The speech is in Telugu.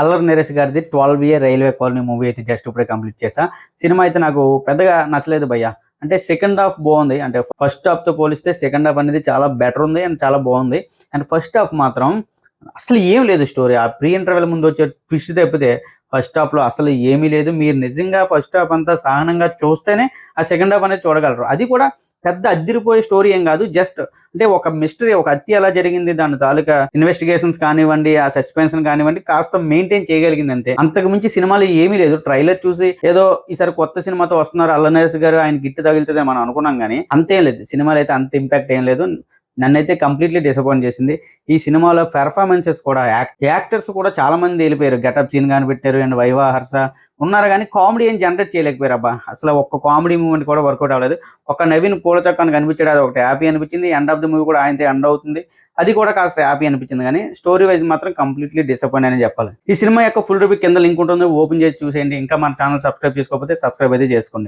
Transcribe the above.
అల్లరి నరేష్ గారిది twelve year railway colony movie అయితే జస్ట్ ఇప్పుడే కంప్లీట్ చేసా సినిమా అయితే నాకు పెద్దగా నచ్చలేదు భయ్య. అంటే సెకండ్ హాఫ్ బాగుంది. అంటే ఫస్ట్ హాఫ్తో పోలిస్తే సెకండ్ హాఫ్ అనేది చాలా బెటర్ ఉంది అండ్ చాలా బాగుంది. అండ్ ఫస్ట్ హాఫ్ మాత్రం అసలు ఏం లేదు స్టోరీ ఆ ప్రీ ఇంటర్వెల్ ముందు వచ్చే ట్విస్ట్ తప్పితే ఫస్ట్ హాఫ్లో అసలు ఏమీ లేదు. మీరు నిజంగా ఫస్ట్ హాఫ్ అంతా సహనంగా చూస్తేనే ఆ సెకండ్ హాఫ్ అనేది చూడగలరు. అది కూడా పెద్ద అద్దిరిపోయే స్టోరీ ఏం కాదు. జస్ట్ అంటే ఒక మిస్టరీ ఒక హత్య ఎలా జరిగింది దాని తాలూకా ఇన్వెస్టిగేషన్స్ కానివ్వండి ఆ సస్పెన్షన్ కానివ్వండి కాస్త మెయింటైన్ చేయగలిగింది అంతే. అంతకు మించి సినిమాలు ఏమీ లేదు. ట్రైలర్ చూసి ఏదో ఈసారి కొత్త సినిమాతో వస్తున్నారు అల్లనరేస్ గారు ఆయన గిట్టు తగిలితే మనం అనుకున్నాం కానీ అంతేం లేదు. సినిమాలో అయితే అంత ఇంపాక్ట్ ఏం లేదు. నన్నైతే కంప్లీట్లీ డిసప్పాయింట్ చేసింది. ఈ సినిమాలో పెర్ఫార్మెన్సెస్ కూడా యాక్టర్స్ కూడా చాలా మంది వెళ్ళిపోయారు. గెటప్ సీన్ కానీ పెట్టారు అండ్ వైవా హర్ష ఉన్నారు కానీ కామెడీ ఏం జనరేట్ చేయలేకపోయారు అబ్బా అసలు ఒక్క కామెడీ మూమెంట్ కూడా వర్కౌట్ అవ్వలేదు. ఒక నవీన్ పూల చొక్కాని కనిపించాడు అది ఒకటి హ్యాపీ అనిపించింది. ఎండ్ ఆఫ్ ది మూవీ కూడా ఆయనతో ఎండ్ అవుతుంది. అది కూడా కాస్త హ్యాపీ అనిపించింది కానీ స్టోరీ వైజ్ మాత్రం కంప్లీట్లీ డిసప్పాయింట్ అని చెప్పాలి. ఈ సినిమా యొక్క ఫుల్ రివ్యూ కింద లింక్ ఉంటుంది. ఓపెన్ చేసి చూసేయండి. ఇంకా మన ఛానల్ సబ్స్క్రైబ్ చేసుకోకపోతే సబ్స్క్రైబ్ అయితే చేసుకోండి.